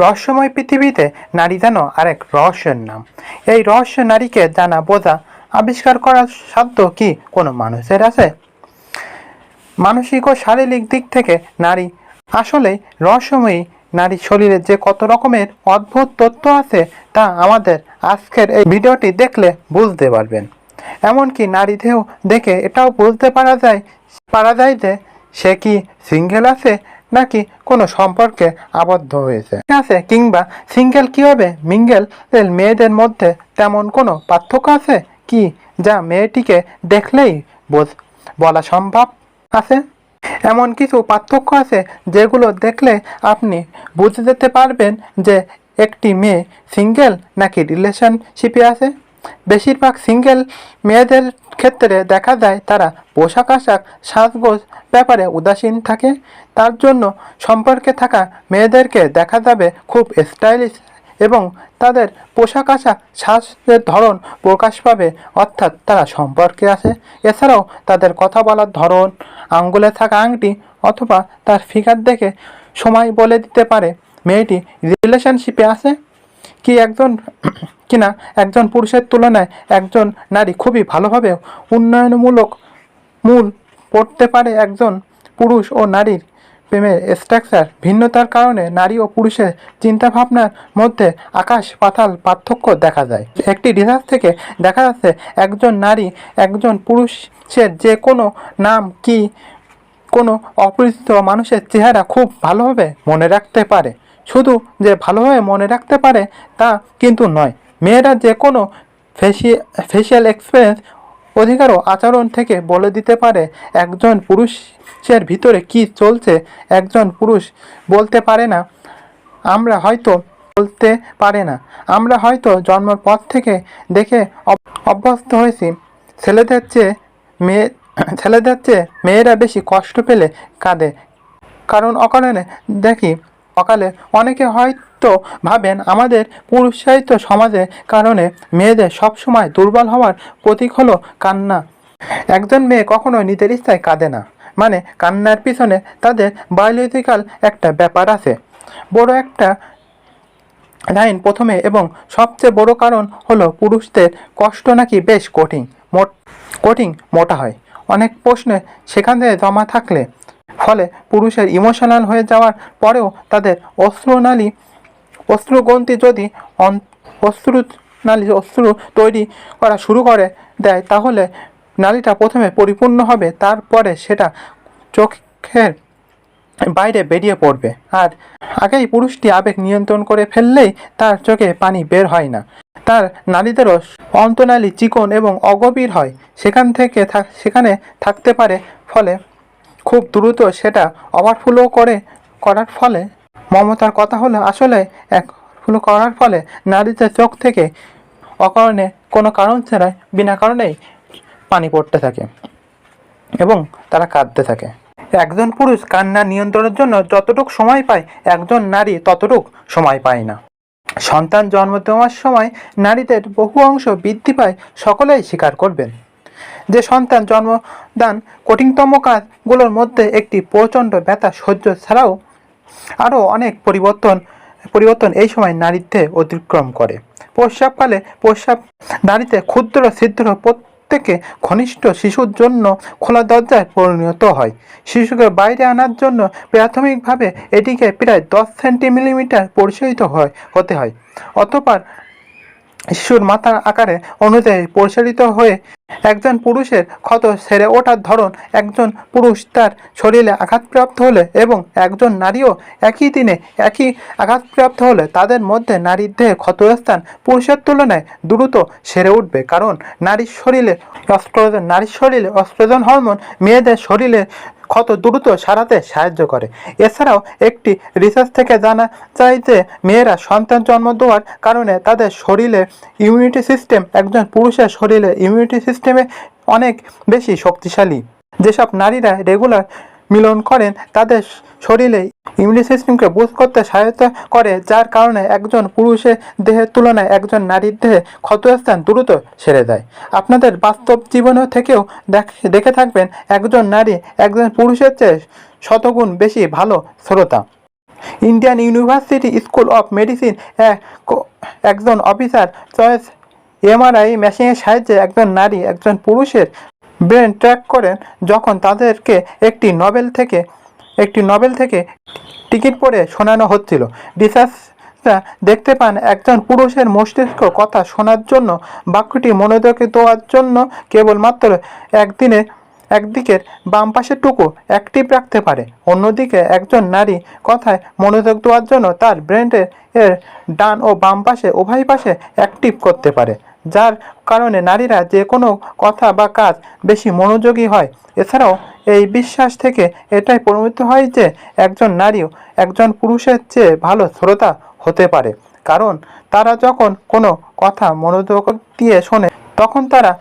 রহস্যময় পৃথিবীতে নারী যেন আরেক রহস্যের নাম। এই রহস্য নারীকে জানা, বোঝা, আবিষ্কার করার সাধ্য কি কোনো মানুষের আছে? মানসিক ও শারীরিক দিক থেকে নারী আসলেই রহস্যময়ী। নারীর শরীরে যে কত রকমের অদ্ভুত তথ্য আছে তা আমাদের আজকের এই ভিডিওটি দেখলে বুঝতে পারবেন। এমনকি নারী দেহ দেখে এটাও বুঝতে পারা যায় পারা যায় যে সে কি সিঙ্গেল আছে নাকি কোনো সম্পর্কে আবদ্ধ হয়েছে? ঠিক আছে, কিংবা সিঙ্গেল কি হবে মিঙ্গেল মেয়েদের মধ্যে তেমন কোনো পার্থক্য আছে? কি যা মেয়েটিকে দেখলেই বোঝ, বলা সম্ভব আছে? এমন কিছু পার্থক্য আছে যেগুলো দেখলে আপনি বুঝে যেতে পারবেন যে একটি মেয়ে সিঙ্গেল নাকি রিলেশনশিপে আছে? বেশিরভাগ সিঙ্গেল মেয়েদের ক্ষেত্রে দেখা যায় তারা পোশাক আশাক, সাজগোজ ব্যাপারে উদাসীন থাকে। তার জন্য সম্পর্কে থাকা মেয়েদেরকে দেখা যাবে খুব স্টাইলিশ এবং তাদের পোশাক আশাক, সাজের ধরন প্রকাশ পাবে, অর্থাৎ তারা সম্পর্কে আছে। এছাড়াও তাদের কথা বলার ধরন, আঙ্গুলে থাকা আংটি অথবা তার ফিগার দেখে সময় বলে দিতে পারে। মেয়েটি রিলেশনশিপে আছে? কি একজন কিনা একজন পুরুষের তুলনায় একজন নারী খুবই ভালোভাবে উন্নয়নমূলক মূল পড়তে পারে একজন পুরুষ ও নারীর প্রেমের স্ট্রাকচার ভিন্নতার কারণে নারী ও পুরুষের চিন্তাভাবনার মধ্যে আকাশ পাতাল পার্থক্য দেখা যায়। একটি রিসার্চ থেকে দেখা যাচ্ছে একজন নারী একজন পুরুষের যে কোনো নাম কি কোনো অপরিচিত মানুষের চেহারা খুব ভালোভাবে মনে রাখতে পারে। শুধু যে ভালোভাবে মনে রাখতে পারে তা কিন্তু নয়। মেয়েরা যে কোনো ফেসিয়া ফেসিয়াল এক্সপ্রেস অধিকার ও আচরণ থেকে বলে দিতে পারে, একজন পুরুষের ভিতরে কি চলছে, একজন পুরুষ বলতে পারে না। আমরা হয়তো বলতে পারে না। আমরা হয়তো জন্মের পর থেকে দেখে অভ্যস্ত হয়েছি। ছেলেদের চেয়ে মেয়ে ছেলেদের চেয়ে মেয়েরা বেশি কষ্ট পেলে কাঁদে। কারণ অকারণে দেখি, অকালে অনেকে হয়তো ভাবেন আমাদের পুরুষায়িত সমাজে কারণে মেয়েদের সবসময় দুর্বল হওয়ার প্রতীক হলো কান্না। একজন মেয়ে কখনো নিজের ইচ্ছায় কাঁদে না। মানে কান্নার পিছনে তাদের বায়োলজিক্যাল একটা ব্যাপার আছে। বড় একটা লাইন প্রথমে এবং সবচেয়ে বড় কারণ হলো পুরুষদের কষ্ট নাকি বেশ কঠিন, মোট কঠিন, মোটা হয়। অনেক প্রশ্নে সেখান থেকে জমা থাকলে, ফলে পুরুষের ইমোশনাল হয়ে যাওয়ার পরেও তাদের অশ্রুনালী অশ্রুগ্রন্থি যদি অশ্রু নালী অশ্রু তৈরি করা শুরু করে দেয়, তাহলে নালীটা প্রথমে পরিপূর্ণ হবে, তারপরে সেটা চোখের বাইরে বেরিয়ে পড়বে। আর আগেই পুরুষটি আবেগ নিয়ন্ত্রণ করে ফেললেই তার চোখে পানি বের হয় না। তার নারীদেরও অন্তনালী চিকন এবং অগভীর হয়। সেখান থাক সেখানে থাকতে পারে, ফলে খুব দ্রুত সেটা ওভারফ্লো করে, করার ফলে মমতার কথা হলো আসলে এক ফ্লো করার ফলে নারীদের চোখ থেকে অকারণে কোনো কারণ ছাড়াই, বিনা কারণেই পানি পড়তে থাকে এবং তারা কাঁদতে থাকে। একজন পুরুষ কান্না নিয়ন্ত্রণের জন্য যতটুক সময় পায়, একজন নারী ততটুক সময় পায় না। সন্তান জন্ম দেওয়ার সময় নারীদের বহু অংশ বৃদ্ধি পায়, সকলেই স্বীকার করবেন। যে সন্তান জন্মদান কঠিনতম কাজগুলোর মধ্যে একটি প্রচণ্ড ব্যথা সহ্য ছাড়াও আরও অনেক পরিবর্তন পরিবর্তন এই সময় নারীত্বে অতিক্রম করে। প্রস্রাবকালে প্রস্রাব নারীতে ক্ষুদ্র ছিদ্র প্রত্যেকে ঘনিষ্ঠ শিশুর জন্য খোলা দরজায় পরিণত হয়। শিশুকে বাইরে আনার জন্য প্রাথমিকভাবে এটিকে প্রায় দশ সেন্টিমিলিমিটার পরিচালিত হয়, হতে হয়। অতঃপর শিশুর মাথার আকারে অনুযায়ী পরিচালিত হয়ে একজন পুরুষের ক্ষত সেরে ওঠার ধরন একজন পুরুষ তার শরীরে আঘাতপ্রাপ্ত হলে এবং একজন নারীও একই দিনে একই আঘাতপ্রাপ্ত হলে তাদের মধ্যে নারীর দেহে ক্ষতস্থান পুরুষের তুলনায় দ্রুত সেরে উঠবে। কারণ নারীর শরীরে অস্ট্রোজেন নারীর শরীরে অস্ট্রোজেন হরমোন মেয়েদের শরীরে ক্ষত দ্রুত সারাতে সাহায্য করে। এছাড়াও একটি রিসার্চ থেকে জানা যায় যে মেয়েরা সন্তান জন্ম দেওয়ার কারণে তাদের শরীরে ইমিউনিটি সিস্টেম একজন পুরুষের শরীরে ইমিউনিটি সিস্টেমে অনেক বেশি শক্তিশালী। যেসব নারীরা রেগুলার মিলন করেন, তাদের শরীরে ইমিউনি সিস্টেমকে বুস্ট করতে সহায়তা করে, যার কারণে একজন পুরুষের দেহের তুলনায় একজন নারীর দেহে ক্ষতস্থান দ্রুত সেরে যায় আপনাদের বাস্তব জীবনেও থেকেও দেখে থাকবেন, একজন নারী একজন পুরুষের চেয়ে শতগুণ বেশি ভালো শ্রোতা। Indian university school of medicine একজন অফিসার চয়েস এমআরআই মেশিনের সাহায্যে একজন নারী একজন পুরুষের ব্রেন ট্র্যাক করেন যখন তাদেরকে একটি নভেল থেকে, একটি নভেল থেকে টিকিট পড়ে শোনানো হচ্ছিল। রিসার্চরা দেখতে পান, একজন পুরুষের মস্তিষ্ক কথা শোনার জন্য, বাক্যটি মনোযোগ দেওয়ার জন্য কেবলমাত্র একদিনে, একদিকের বাম পাশের টুকু অ্যাক্টিভ রাখতে পারে। অন্যদিকে একজন নারী কথায় মনোযোগ দেওয়ার জন্য তার ব্রেনের এর ডান ও বাম পাশে, উভয় পাশে অ্যাক্টিভ করতে পারে। যার কারণে নারীরা যে কোনো কথা বা কাজ বেশি মনোযোগী হয়। এছাড়াও এই বিশ্বাস থেকে এটাই প্রমাণিত হয় যে একজন নারীও একজন পুরুষের চেয়ে ভালো শ্রোতা হতে পারে। কারণ তারা যখন কোনো কথা মনোযোগ দিয়ে শোনে, তখন তারা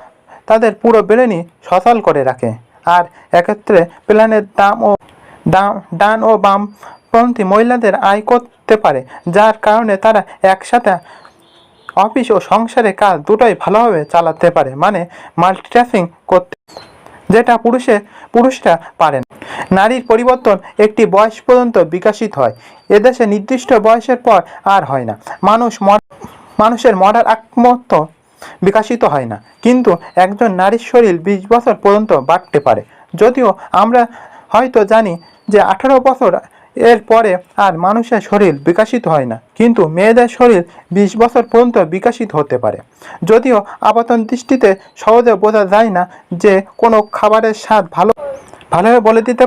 তাদের পুরো ব্রেনই সচল করে রাখে। আর এক্ষেত্রে প্ল্যানের দাম ও ডান ও বামপন্থী মহিলাদের আয় করতে পারে, যার কারণে তারা একসাথে অফিস ও সংসারে কাজ দুটোই ভালোভাবে চালাতে পারে মানে মাল্টিটাস্কিং করতে। যেটা পুরুষে, পুরুষরা পারেন নারীর পরিবর্তন একটি বয়স পর্যন্ত বিকশিত হয়। এদেশে নির্দিষ্ট বয়সের পর আর হয় না। মানুষ মানুষের মরার আকমত বিকশিত হয় না। কিন্তু একজন নারীর শরীর বিশ বছর পর্যন্ত বাড়তে পারে। যদিও আমরা হয়তো জানি যে আঠারো বছর এর পরে আর মানুষের শরীর বিকাশিত হয় না, কিন্তু মেয়েদের শরীর বিশ বছর পর্যন্ত বিকাশিত হতে পারে। যদিও আপাতন দৃষ্টিতে সহজে বোঝা যায় না যে কোনো খাবারের স্বাদ ভালো ভালোভাবে বলে দিতে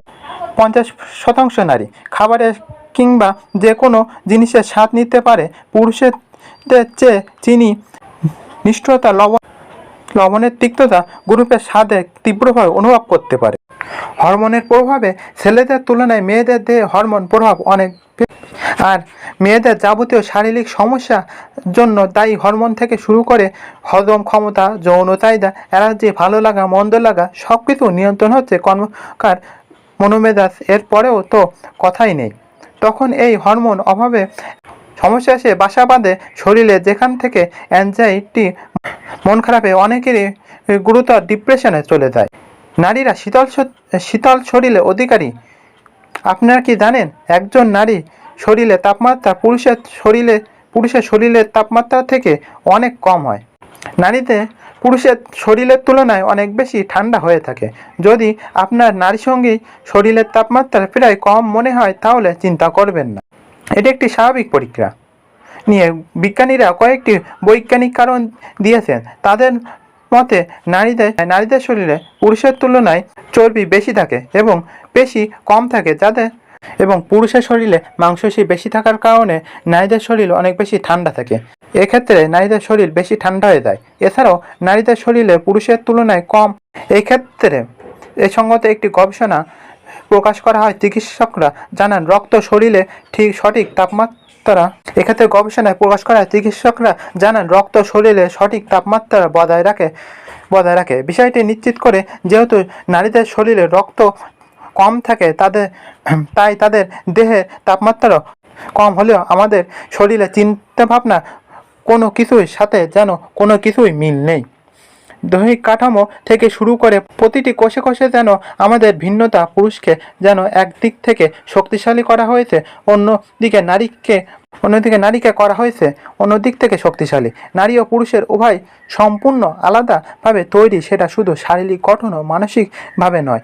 পঞ্চাশ শতাংশ নারী। খাবারের কিংবা যে কোনো জিনিসের স্বাদ নিতে পারে। পুরুষদের চেয়ে চিনি নিষ্ঠুরতা লবণ লবণের তিক্ততা গ্রুপের স্বাদে তীব্রভাবে অনুভব করতে পারে। হরমোনের প্রভাবে ছেলেদের তুলনায় মেয়েদের দেহে হরমোন প্রভাব অনেক আর মেয়েদের যাবতীয় শারীরিক সমস্যা জন্য দায়ী হরমোন থেকে শুরু করে হজম ক্ষমতা, যৌন চাহিদা, অ্যালার্জি, ভালো লাগা, মন্দ লাগা সব কিছু নিয়ন্ত্রণ হচ্ছে কর্মকার মনোমেজাজ। এরপরেও তো কথাই নেই। তখন এই হরমোন অভাবে সমস্যা এসে বাসা বাঁধে শরীরে, যেখান থেকে অ্যাংজাইটি মন খারাপে অনেকেরই গুরুতর ডিপ্রেশনে চলে যায়। নারীরা শীতল শীতল শরীরে অধিকারী। আপনারা কি জানেন, একজন নারী শরীরে তাপমাত্রা পুরুষের শরীরে, পুরুষের শরীরের তাপমাত্রা থেকে অনেক কম হয়। নারীতে পুরুষের শরীরের তুলনায় অনেক বেশি ঠান্ডা হয়ে থাকে। যদি আপনার নারী সঙ্গী শরীরের তাপমাত্রা প্রায় কম মনে হয়, তাহলে চিন্তা করবেন না। এটি একটি স্বাভাবিক প্রক্রিয়া। নিয়ে বিজ্ঞানীরা কয়েকটি বৈজ্ঞানিক কারণ দিয়েছেন। তাদের মতে নারীদের নারীদের শরীরে পুরুষের তুলনায় চর্বি বেশি থাকে এবং পেশি কম থাকে যাদের এবং পুরুষের শরীরে মাংসপেশি বেশি থাকার কারণে নারীদের শরীর অনেক বেশি ঠান্ডা থাকে। এক্ষেত্রে নারীদের শরীর বেশি ঠান্ডা হয়ে যায়। এছাড়াও নারীদের শরীরে পুরুষের তুলনায় কম। এই ক্ষেত্রে এ সঙ্গত একটি গবেষণা প্রকাশ করা হয়। চিকিৎসকরা জানান, রক্ত শরীরে ঠিক সঠিক তাপমাত্রা এক্ষেত্রে গবেষণায় প্রকাশ করা চিকিৎসকরা জানান, রক্ত শরীরে সঠিক তাপমাত্রা বজায় রাখে বজায় রাখে। বিষয়টি নিশ্চিত করে, যেহেতু নারীদের শরীরে রক্ত কম থাকে, তাদের, তাই তাদের দেহে তাপমাত্রা কম হলেও আমাদের শরীরে চিন্তা ভাবনা কোনো কিছুর সাথে যেন কোনো কিছুই মিল নেই। দৈহিক কাঠামো থেকে শুরু করে প্রতিটি কোষে কোষে যেন আমাদের ভিন্নতা পুরুষকে যেন একদিক থেকে শক্তিশালী করা হয়েছে অন্যদিকে নারীকে অন্যদিকে নারীকে করা হয়েছে, অন্য দিক থেকে শক্তিশালী। নারী ও পুরুষের উভয় সম্পূর্ণ আলাদাভাবে তৈরি, সেটা শুধু শারীরিক গঠন ও মানসিকভাবে নয়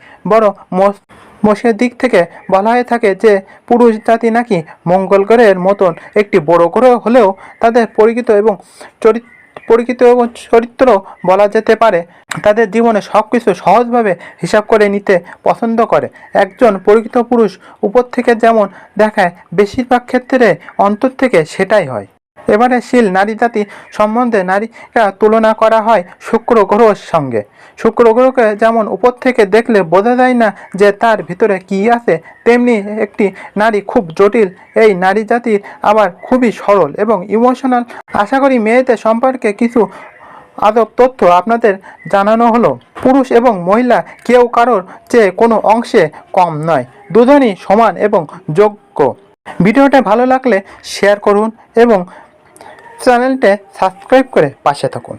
মস- মোষের দিক থেকে বলা হয়ে থাকে যে পুরুষ জাতি নাকি মঙ্গল গ্রহের মতন একটি বড় গ্রহ হলেও তাদের পরিচিত এবং চরিত্র পরিচিত এবং চরিত্র বলা যেতে পারে, তাদের জীবনে সব কিছু সহজভাবে হিসাব করে নিতে পছন্দ করে। একজন পরিচিত পুরুষ উপর থেকে যেমন দেখায়, বেশিরভাগ ক্ষেত্রে অন্তর থেকে সেটাই হয়। এবারে শিল নারী জাতি সম্বন্ধে নারীরা তুলনা করা হয় শুক্র গ্রহের সঙ্গে। শুক্র গ্রহকে যেমন উপর থেকে দেখলে বোঝা যায় না যে তার ভিতরে কী আছে, তেমনি একটি নারী খুব জটিল। এই নারী জাতির আবার খুবই সরল এবং ইমোশনাল আশা করি মেয়েদের সম্পর্কে কিছু আদব তথ্য আপনাদের জানানো হলো। পুরুষ এবং মহিলা কেউ কারোর চেয়ে কোনো অংশে কম নয়। দুজনই সমান এবং যোগ্য। ভিডিওটা ভালো লাগলে শেয়ার করুন এবং চ্যানেলটা সাবস্ক্রাইব করে পাশে থাকুন।